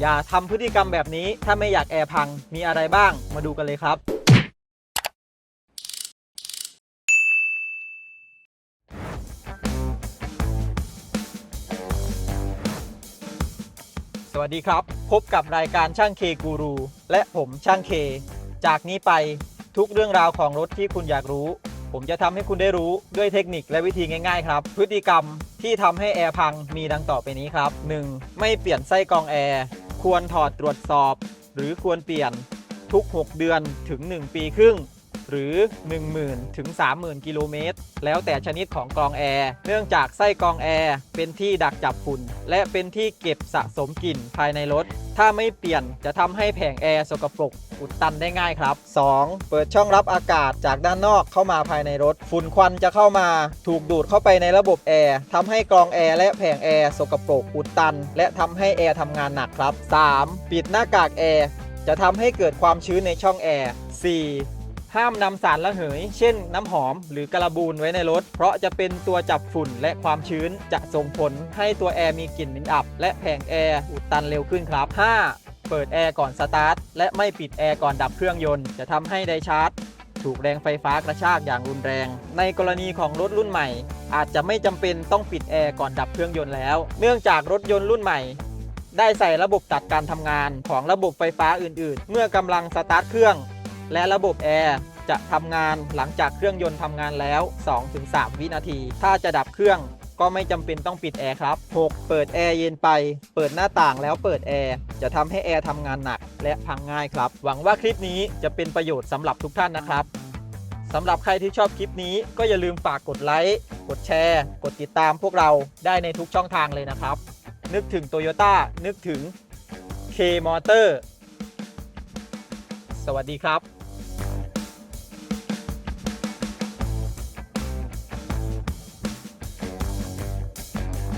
อย่าทำพฤติกรรมแบบนี้ ถ้าไม่อยากแอร์พังมีอะไรบ้าง มาดูกันเลยครับ สวัสดีครับ พบกับรายการช่างเคกูรูและผมช่างเค จากนี้ไปทุกเรื่องราวของรถที่คุณอยากรู้ ผมจะทำให้คุณได้รู้ด้วยเทคนิคและวิธีง่ายๆครับ พฤติกรรมที่ทำให้แอร์พังมีดังต่อไปนี้ครับ 1. ไม่เปลี่ยนไส้กรองแอร์ ควรถอดตรวจสอบ หรือควรเปลี่ยนทุก 6 เดือนถึง 1 ปีครึ่ง หรือ 10,000 ถึง 30,000 กิโลเมตร แล้วแต่ชนิดของกรองแอร์ เนื่องจากไส้กรองแอร์เป็นที่ดักจับฝุ่น และเป็นที่เก็บสะสมกลิ่นภายในรถ ถ้าไม่เปลี่ยนจะทำให้แผงแอร์สกปรกอุดตันได้ง่ายครับ 2. เปิดช่องรับอากาศจากด้านนอกเข้ามาภายในรถ ฝุ่นควันจะเข้ามา ถูกดูดเข้าไปในระบบแอร์ทำให้กรองแอร์และแผงแอร์สกปรกอุดตัน และทำให้แอร์ทำงานหนักครับ 3. ปิดหน้ากากแอร์จะทำให้เกิดความชื้นในช่องแอร์ 4. ห้ามนำสารระเหย เช่นน้ำหอมหรือกระบูนไว้ในรถ เพราะจะเป็นตัวจับฝุ่นและความชื้นจะส่งผลให้ตัวแอร์มีกลิ่นเหม็นอับ และแผงแอร์อุดตันเร็วขึ้นครับ 5. เปิดแอร์ก่อนสตาร์ทและไม่ปิดแอร์ก่อนดับเครื่องยนต์จะทำให้ไดชาร์จถูกแรงไฟฟ้ากระชากอย่างรุนแรง ในกรณีของรถรุ่นใหม่ อาจจะไม่จำเป็นต้องปิดแอร์ก่อนดับเครื่องยนต์แล้ว เนื่องจากรถยนต์รุ่นใหม่ ได้ใส่ระบบตัดการทำงานของระบบไฟฟ้าอื่น ๆ เมื่อกำลังสตาร์ทเครื่อง และระบบแอร์จะทำงานหลังจากเครื่องยนต์ทำงานแล้ว 2-3 วินาที ถ้าจะดับเครื่องก็ไม่จำเป็นต้องปิดแอร์ครับ 6. เปิดแอร์เย็นไป เปิดหน้าต่างแล้วเปิดแอร์ จะทำให้แอร์ทำงานหนักและพังง่ายครับ หวังว่าคลิปนี้จะเป็นประโยชน์สำหรับทุกท่านนะครับสำหรับใครที่ชอบคลิปนี้ก็อย่าลืมฝากกดไลค์ กดแชร์ กดติดตามพวกเราได้ในทุกช่องทางเลยนะครับ นึกถึง Toyota นึกถึง K Motor สวัสดีครับ